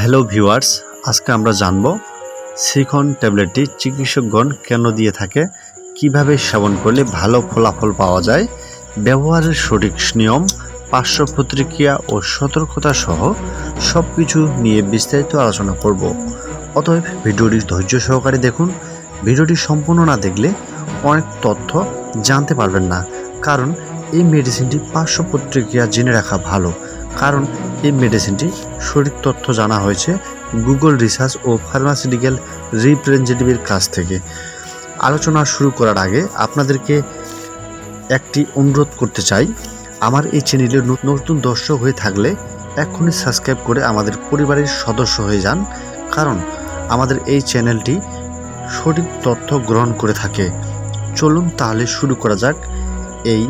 Hello viewers আজকে আমরা জানব সিকন ট্যাবলেটটি চিকিৎসকগণ কেন দিয়ে থাকে, কীভাবে সেবন করলে ভালো ফলাফল পাওয়া যায়, ব্যবহারের সঠিক নিয়ম, পার্শ্ব প্রতিক্রিয়া ও সতর্কতা সহ সব কিছু নিয়ে বিস্তারিত আলোচনা করব। অতএব ভিডিওটি ধৈর্য সহকারে দেখুন। ভিডিওটি সম্পূর্ণ না দেখলে অনেক তথ্য জানতে পারবেন না, কারণ এই মেডিসিনটি পার্শ্ব প্রতিক্রিয়া জেনে রাখা ভালো। কারণ এই মেডিসিনটি সঠিক তথ্য জানা হয়েছে গুগল রিসার্চ ও ফার্মাসিউটিক্যাল রিপ্রেজেন্টেটিভের কাছ থেকে। আলোচনা শুরু করার আগে আপনাদেরকে একটি অনুরোধ করতে চাই। আমার এই চ্যানেলে নতুন দর্শক হয়ে থাকলে এক্ষুনি সাবস্ক্রাইব করে আমাদের পরিবারের সদস্য হয়ে যান। কারণ আমাদের এই চ্যানেলটি সঠিক তথ্য গ্রহণ করে থাকে। চলুন তাহলে শুরু করা যাক এই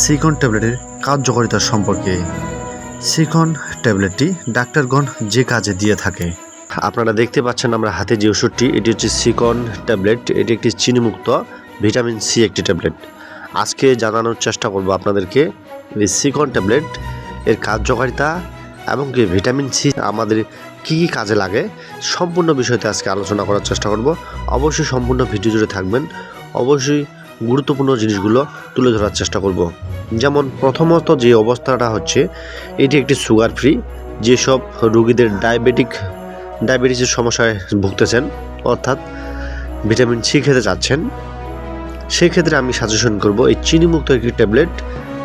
সিকন ট্যাবলেটের কার্যকারিতা সম্পর্কে। সিকন ট্যাবলেটটি ডাক্তারগণ যে কাজে দিয়ে থাকে। আপনারা দেখতে পাচ্ছেন আমরা হাতে যে ওষুধটি, এটি হচ্ছে সিকন ট্যাবলেট। এটি একটি চিনিমুক্ত ভিটামিন সি একটি ট্যাবলেট। আজকে জানানোর চেষ্টা করব আপনাদেরকে এই সিকন ট্যাবলেট এর কার্যকারিতা এবং কি ভিটামিন সি আমাদের কী কী কাজে লাগে, সম্পূর্ণ বিষয়তে আজকে আলোচনা করার চেষ্টা করব। অবশ্যই সম্পূর্ণ ভিডিও জুড়ে থাকবেন। অবশ্যই গুরুত্বপূর্ণ জিনিসগুলো তুলে ধরার চেষ্টা করব। যেমন প্রথমত যে অবস্থাটা হচ্ছে, এটি একটি সুগার ফ্রি যেসব রোগীদের ডায়াবেটিক ডায়াবেটিসের সমস্যায় ভুগতেছেন, অর্থাৎ ভিটামিন সি খেতে চাচ্ছেন। সেক্ষেত্রে আমি সাজেশন করব এই চিনিমুক্ত একটি ট্যাবলেট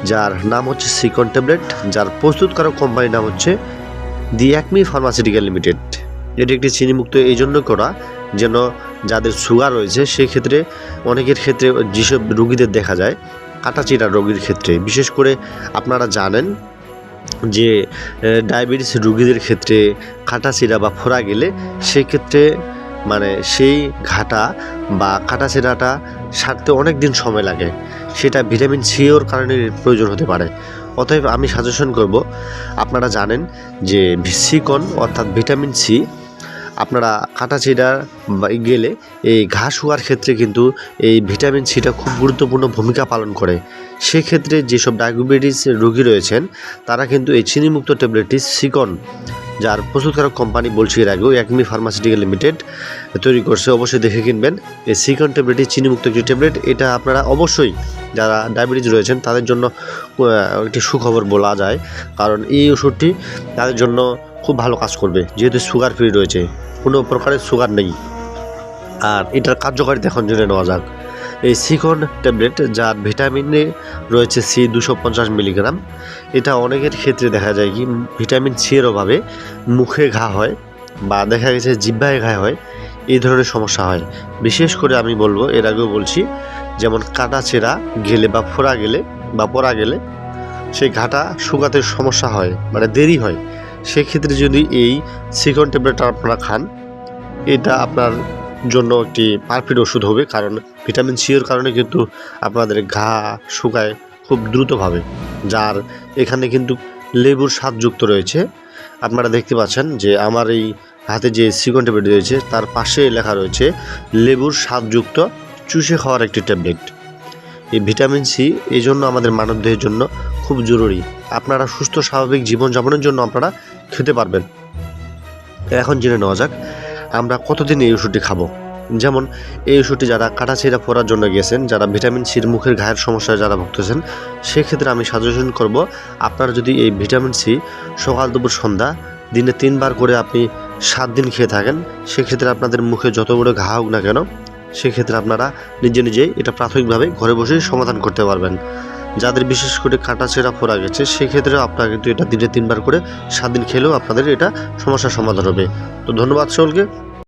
যার নাম হচ্ছে সিকন ট্যাবলেট যার প্রস্তুতকারক কোম্পানির নাম হচ্ছে দি অ্যাকমি ফার্মাসিউটিক্যাল লিমিটেড এটি একটি চিনিমুক্ত এই জন্য করা যেন যাদের সুগার রয়েছে, সেক্ষেত্রে অনেকের ক্ষেত্রে যেসব রুগীদের দেখা যায়, কাটাচিরা রোগীর ক্ষেত্রে, বিশেষ করে আপনারা জানেন যে ডায়াবেটিস রুগীদের ক্ষেত্রে কাটাচিরা বা ফোড়া গেলে সেক্ষেত্রে মানে সেই ঘাটা বা কাটাচিরাটা সারতে অনেক দিন সময় লাগে। সেটা ভিটামিন সি ওর কারণে প্রয়োজন হতে পারে। অতএব আমি সাজেশন করব, আপনারা জানেন যে সিকন অর্থাৎ ভিটামিন সি আপনারা কাটাচিরা বা- গেলে এই ঘাস হওয়ার ক্ষেত্রে কিন্তু এই ভিটামিন সিটা খুব গুরুত্বপূর্ণ ভূমিকা পালন করে। সেক্ষেত্রে যেসব ডায়াবেটিস রোগী রয়েছেন, তারা কিন্তু এই চিনিমুক্ত ট্যাবলেটটি সিকন, যার প্রস্তুতকারক কোম্পানি বলছি এর আগেও একমি ফার্মাসিউটিক্যাল লিমিটেড তৈরি করছে। অবশ্যই দেখে কিনবেন। এই সিকন ট্যাবলেটটি চিনিমুক্ত একটি ট্যাবলেট। এটা আপনারা অবশ্যই যারা ডায়াবেটিস রয়েছেন, তাদের জন্য একটি সুখবর বলা যায়। কারণ এই ওষুধটি তাদের জন্য খুব ভালো কাজ করবে, যেহেতু সুগার ফ্রি রয়েছে, কোনো প্রকারের সুগার নেই। আর এটার কার্যকারিতা এখন জেনে নেওয়া যাক। এই সিকন ট্যাবলেট, যার ভিটামিনে রয়েছে সি দুশো পঞ্চাশ মিলিগ্রাম এটা অনেকের ক্ষেত্রে দেখা যায় কি ভিটামিন সি এর অভাবে মুখে ঘা হয় বা দেখা গেছে জিহ্বায় ঘা হয়, এই ধরনের সমস্যা হয়। বিশেষ করে আমি বলব, এর আগেও বলছি, যেমন কাটা ছেঁড়া গেলে বা ফোড়া গেলে বা পড়া গেলে, সেই ঘাটা শুকাতে সমস্যা হয় মানে দেরি হয়। সেক্ষেত্রে যদি এই সিকন ট্যাবলেটটা আপনারা খান, এটা আপনার জন্য একটি পারফেক্ট ওষুধ হবে, কারণ ভিটামিন সি এর কারণে কিন্তু আপনাদের ঘা শুকায় খুব দ্রুতভাবে, যার এখানে কিন্তু লেবুর স্বাদযুক্ত রয়েছে। আপনারা দেখতে পাচ্ছেন যে আমার এই হাতে যে সিকন ট্যাবলেট রয়েছে, তার পাশে লেখা রয়েছে, লেবুর স্বাদযুক্ত চুষে খাওয়ার একটি ট্যাবলেট। এই ভিটামিন সি এই জন্য আমাদের মানবদেহের জন্য খুব জরুরি। আপনারা সুস্থ, স্বাভাবিক জীবনযাপনের জন্য আপনারা খেতে পারবেন। এখন জেনে নেওয়া যাক, আমরা কতদিন এই ওষুধটি খাব। যেমন, এই ওষুধটি যারা কাটাছিড়া পড়ার জন্য গেছেন, যারা ভিটামিন সির মুখের ঘায়ের সমস্যায় যারা ভুগতেছেন, সেক্ষেত্রে আমি সাজেশন করব, আপনারা যদি এই ভিটামিন সি সকাল দুপুর সন্ধ্যা, দিনে তিনবার করে আপনি সাত দিন খেয়ে থাকেন, সেক্ষেত্রে আপনাদের মুখে যত বড় ঘা হোক না কেন, সেক্ষেত্রে আপনারা নিজে নিজেই এটা প্রাথমিকভাবে ঘরে বসেই সমাধান করতে পারবেন। যাদের বিশেষ করে কাটা ছেঁড়া ফোড়া গেছে, সেক্ষেত্রে আপনারা কিন্তু এটা দিনে তিনবার করে সাত দিন খেলেও আপনাদের এটা সমস্যার সমাধান হবে। তো ধন্যবাদ সকলকে।